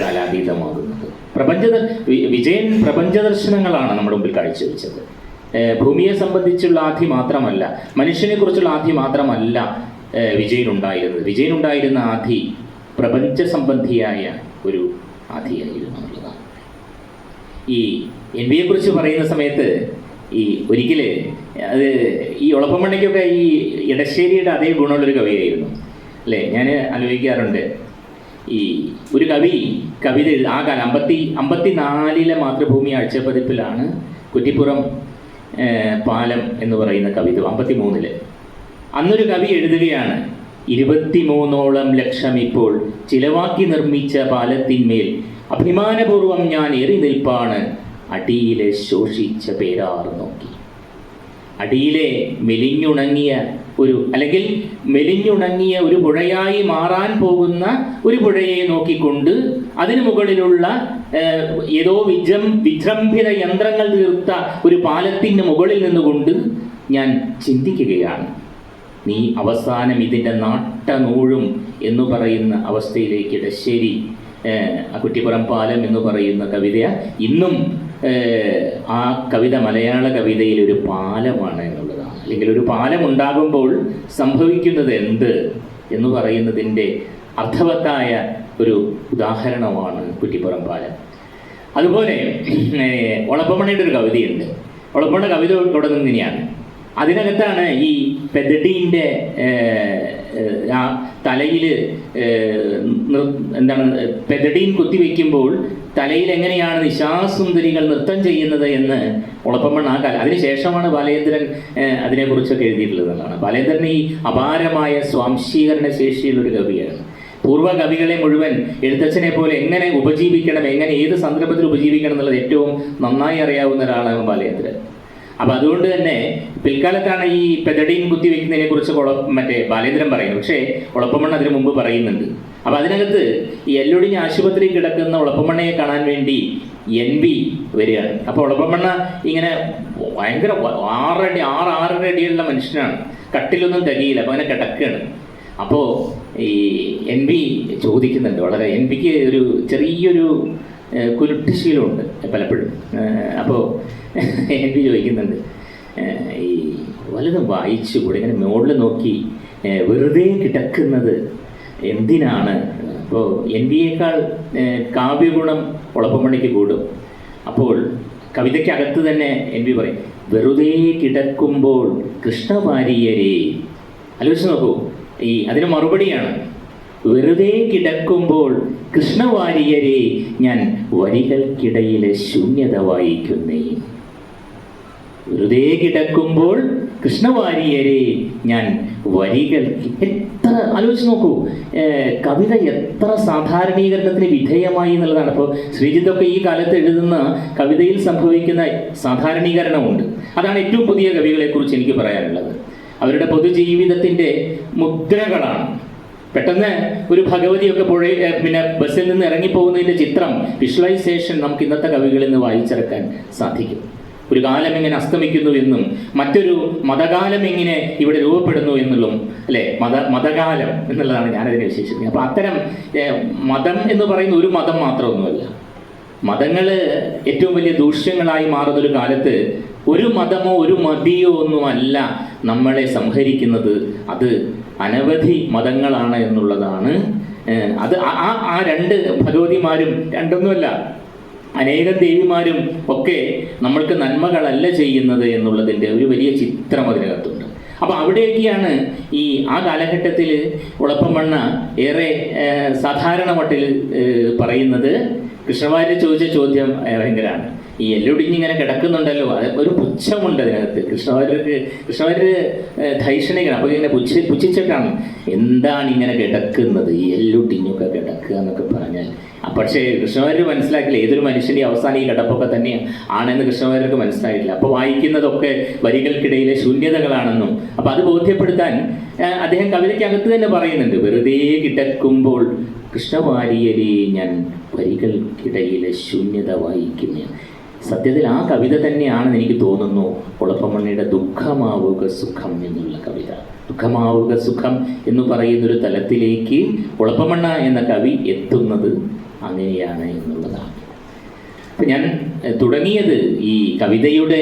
കാലാതീതമാകുന്നത്. പ്രപഞ്ച വിജയൻ പ്രപഞ്ച ദർശനങ്ങളാണ് നമ്മുടെ മുമ്പിൽ കാഴ്ചവെച്ചത്. ഭൂമിയെ സംബന്ധിച്ചുള്ള ആധി മാത്രമല്ല മനുഷ്യനെ കുറിച്ചുള്ള ആധി മാത്രമല്ല വിജയനുണ്ടായിരുന്നത്. വിജയനുണ്ടായിരുന്ന ആധി പ്രപഞ്ച സംബന്ധിയായ ഒരു ആധിയായിരുന്നു എന്നുള്ളതാണ്. ഈ എൻ ബിയെ കുറിച്ച് പറയുന്ന സമയത്ത് ഈ ഒരിക്കൽ അത് ഈ ഒളപ്പമണ്ണയ്ക്കൊക്കെ ഈ ഇടശ്ശേരിയുടെ അതേ ഗുണമുള്ളൊരു കവിയായിരുന്നു. അല്ലേ? ഞാൻ ആലോചിക്കാറുണ്ട്. ഈ ഒരു കവി കവിത ആ കാലം അമ്പത്തി അമ്പത്തി നാലിലെ മാതൃഭൂമി ആഴ്ചപ്പതിപ്പിലാണ് കുറ്റിപ്പുറം പാലം എന്ന് പറയുന്ന കവിത അമ്പത്തി മൂന്നിൽ അന്നൊരു കവി എഴുതുകയാണ് ഇരുപത്തിമൂന്നോളം ലക്ഷം ഇപ്പോൾ ചിലവാക്കി നിർമ്മിച്ച പാലത്തിന്മേൽ അഭിമാനപൂർവം ഞാൻ എറി നിൽപ്പാണ് അടിയിലെ ശോഷിച്ച പേരാർ നോക്കി. അടിയിലെ മെലിഞ്ഞുണങ്ങിയ ഒരു അല്ലെങ്കിൽ മെലിഞ്ഞുണങ്ങിയ ഒരു പുഴയായി മാറാൻ പോകുന്ന ഒരു പുഴയെ നോക്കിക്കൊണ്ട് അതിനു മുകളിലുള്ള ഏതോ വിജം വിജൃംഭിത യന്ത്രങ്ങൾ തീർത്ത ഒരു പാലത്തിന് മുകളിൽ നിന്നുകൊണ്ട് ഞാൻ ചിന്തിക്കുകയാണ്. നീ അവസാനം ഇതിന്റെ നാട്ടനൂഴും എന്ന് പറയുന്ന അവസ്ഥയിലേക്ക് ഇടശ്ശേരി കുറ്റിപ്പുറം പാലം എന്ന് പറയുന്ന കവിത ഇന്നും ആ കവിത മലയാള കവിതയിൽ ഒരു പാലമാണ് എന്നുള്ളതാണ്. അല്ലെങ്കിൽ ഒരു പാലം ഉണ്ടാകുമ്പോൾ സംഭവിക്കുന്നത് എന്ത് എന്ന് പറയുന്നതിന്റെ അർത്ഥവത്തായ ഒരു ഉദാഹരണമാണ് കുറ്റിപ്പുറം പാലം. അതുപോലെ ഒളപ്പമണിയുടെ ഒരു കവിതയുണ്ട്. ഒളപ്പമണ്ണ കവിത തുടങ്ങുന്നതിനെയാണ്. അതിനകത്താണ് ഈ പെദഡീന്റെ ആ തലയിൽ എന്താണ് പെതടീൻ കുത്തിവെക്കുമ്പോൾ തലയിൽ എങ്ങനെയാണ് നിശാസുന്ദരികൾ നൃത്തം ചെയ്യുന്നത് എന്ന് ഉളപ്പമ്മൺ ആ കാലം അതിനുശേഷമാണ് ബാലേന്ദ്രൻ അതിനെക്കുറിച്ചൊക്കെ എഴുതിയിട്ടുള്ളത് എന്നുള്ളതാണ് ബാലേന്ദ്രൻ ഈ അപാരമായ സ്വാംശീകരണ ശേഷിയുള്ളൊരു കവിയാണ്. പൂർവ കവികളെ മുഴുവൻ എഴുത്തച്ഛനെ പോലെ എങ്ങനെ ഉപജീവിക്കണം എങ്ങനെ ഏത് സന്ദർഭത്തിൽ ഉപജീവിക്കണം എന്നുള്ളത് ഏറ്റവും നന്നായി അറിയാവുന്ന ഒരാളാണ് ബാലേന്ദ്രൻ. അപ്പൊ അതുകൊണ്ട് തന്നെ പിൽക്കാലത്താണ് ഈ പെദഡീൻ കുത്തിവെക്കുന്നതിനെ കുറിച്ച് മറ്റേ ബാലേന്ദ്രൻ പറയുന്നത്. പക്ഷേ ഉളപ്പമണ്ണ അതിനു മുമ്പ് പറയുന്നുണ്ട്. അപ്പൊ അതിനകത്ത് ഈ എല്ലൊടിഞ്ഞ ആശുപത്രിയിൽ കിടക്കുന്ന ഉളപ്പമണ്ണയെ കാണാൻ വേണ്ടി എൻ ബി വരികയാണ്. അപ്പൊ ഉളപ്പമണ്ണ ഇങ്ങനെ ഭയങ്കര ആറടി ആറ് ആറര അടിയുള്ള മനുഷ്യനാണ്. കട്ടിലൊന്നും തികയില്ല അപ്പൊ അങ്ങനെ കിടക്കുകയാണ്. അപ്പോൾ ഈ എൻ ബി ചോദിക്കുന്നുണ്ട് വളരെ എൻ ബിക്ക് ഒരു ചെറിയൊരു കുരുട്ടുശീലമുണ്ട് പലപ്പോഴും. അപ്പോൾ എൻ ചോദിക്കുന്നുണ്ട് ഈ വലുതും വായിച്ചുകൂടെ ഇങ്ങനെ മുകളിൽ നോക്കി വെറുതെ കിടക്കുന്നത് എന്തിനാണ്? അപ്പോൾ എൻ ബിയേക്കാൾ കാവ്യഗുണം ഉളപ്പമണിക്ക് കൂടും. അപ്പോൾ കവിതയ്ക്കകത്ത് തന്നെ എൻ ബി പറയും വെറുതെ കിടക്കുമ്പോൾ കൃഷ്ണവാര്യരെ. ആലോചിച്ച് നോക്കൂ ഈ അതിന് മറുപടിയാണ് വെറുതെ കിടക്കുമ്പോൾ കൃഷ്ണവാര്യരെ ഞാൻ വരികൾക്കിടയിലെ ശൂന്യത വായിക്കുന്നേ. വെറുതെ കിടക്കുമ്പോൾ കൃഷ്ണവാര്യരെ ഞാൻ വരികൾ എത്ര ആലോചിച്ച് നോക്കൂ കവിത എത്ര സാധാരണീകരണത്തിന് വിധേയമായി എന്നുള്ളതാണ്. അപ്പോൾ ശ്രീജിത്തൊക്കെ ഈ കാലത്ത് എഴുതുന്ന കവിതയിൽ സംഭവിക്കുന്ന സാധാരണീകരണമുണ്ട്. അതാണ് ഏറ്റവും പുതിയ കവികളെക്കുറിച്ച് എനിക്ക് പറയാനുള്ളത്. അവരുടെ പൊതുജീവിതത്തിന്റെ മുദ്രകളാണ്. പെട്ടെന്ന് ഒരു ഭഗവതിയൊക്കെ പുഴ പിന്നെ ബസ്സിൽ നിന്ന് ഇറങ്ങിപ്പോകുന്നതിന്റെ ചിത്രം വിഷ്വലൈസേഷൻ നമുക്ക് ഇന്നത്തെ കവികളിൽ നിന്ന് വായിച്ചെടുക്കാൻ സാധിക്കും. ഒരു കാലം എങ്ങനെ അസ്തമിക്കുന്നു എന്നും മറ്റൊരു മതകാലം എങ്ങനെ ഇവിടെ രൂപപ്പെടുന്നു എന്നുള്ളതും അല്ലെ? മത മതകാലം എന്നുള്ളതാണ് ഞാനതിനെ വിശേഷിക്കുന്നത് അപ്പം അത്തരം മതം എന്ന് പറയുന്ന ഒരു മതം മാത്രമൊന്നുമല്ല. മതങ്ങൾ ഏറ്റവും വലിയ ദൂഷ്യങ്ങളായി മാറുന്നൊരു കാലത്ത് ഒരു മതമോ ഒരു മതിയോ ഒന്നുമല്ല നമ്മളെ സംഹരിക്കുന്നത്. അത് അനവധി മതങ്ങളാണ് എന്നുള്ളതാണ്. അത് ആ- ആ രണ്ട് ഭഗവതിമാരും രണ്ടൊന്നുമല്ല അനേകം ദേവിമാരും ഒക്കെ നമ്മൾക്ക് നന്മകളല്ല ചെയ്യുന്നത് എന്നുള്ളതിന്റെ ഒരു വലിയ ചിത്രം അതിനകത്തുണ്ട്. അപ്പോൾ അവിടെയൊക്കെയാണ് ഈ ആ കാലഘട്ടത്തിൽ ഉളപ്പമണ്ണ ഏറെ സാധാരണ മട്ടിൽ പറയുന്നത്. കൃഷ്ണവാര്യർ ചോദിച്ച ചോദ്യം ഭയങ്കരമാണ് ഈ എല്ലൊടിഞ്ഞിങ്ങനെ കിടക്കുന്നുണ്ടല്ലോ അത് ഒരു പുച്ഛമുണ്ട് അതിനകത്ത്. കൃഷ്ണവാര്യർക്ക് കൃഷ്ണവാര്യർ ധൈഷണികനാണ്. അപ്പോൾ ഇങ്ങനെ പുച്ഛ പുച്ഛിച്ചിട്ടാണ്. എന്താണ് ഇങ്ങനെ കിടക്കുന്നത്? ഈ എല്ലൊടിഞ്ഞൊക്കെ കിടക്കുക എന്നൊക്കെ പറഞ്ഞാൽ പക്ഷേ കൃഷ്ണവാര്യർ മനസ്സിലാക്കില്ല ഏതൊരു മനുഷ്യന്റെ അവസാനം ഈ കിടപ്പൊക്കെ തന്നെയാണ് ആണെന്ന് കൃഷ്ണവാര്യർക്ക് മനസ്സിലായില്ല അപ്പോൾ വായിക്കുന്നതൊക്കെ വരികൾക്കിടയിലെ ശൂന്യതകളാണെന്നും അപ്പോൾ അത് ബോധ്യപ്പെടുത്താൻ അദ്ദേഹം കവിതയ്ക്കകത്ത് തന്നെ പറയുന്നുണ്ട് വെറുതെ കിടക്കുമ്പോൾ കൃഷ്ണവാര്യരെ ഞാൻ വരികൾക്കിടയിലെ ശൂന്യത വായിക്കുന്നു. സത്യത്തിൽ ആ കവിത തന്നെയാണെന്ന് എനിക്ക് തോന്നുന്നു. കുളപ്പമണ്ണിയുടെ ദുഃഖമാവുക സുഖം എന്നുള്ള കവിത. ദുഃഖമാവുക സുഖം എന്ന് പറയുന്നൊരു തലത്തിലേക്ക് കുളപ്പമണ്ണ എന്ന കവി എത്തുന്നത് അങ്ങനെയാണ് എന്നുള്ളതാണ്. ഞാൻ തുടങ്ങിയത് ഈ കവിതയുടെ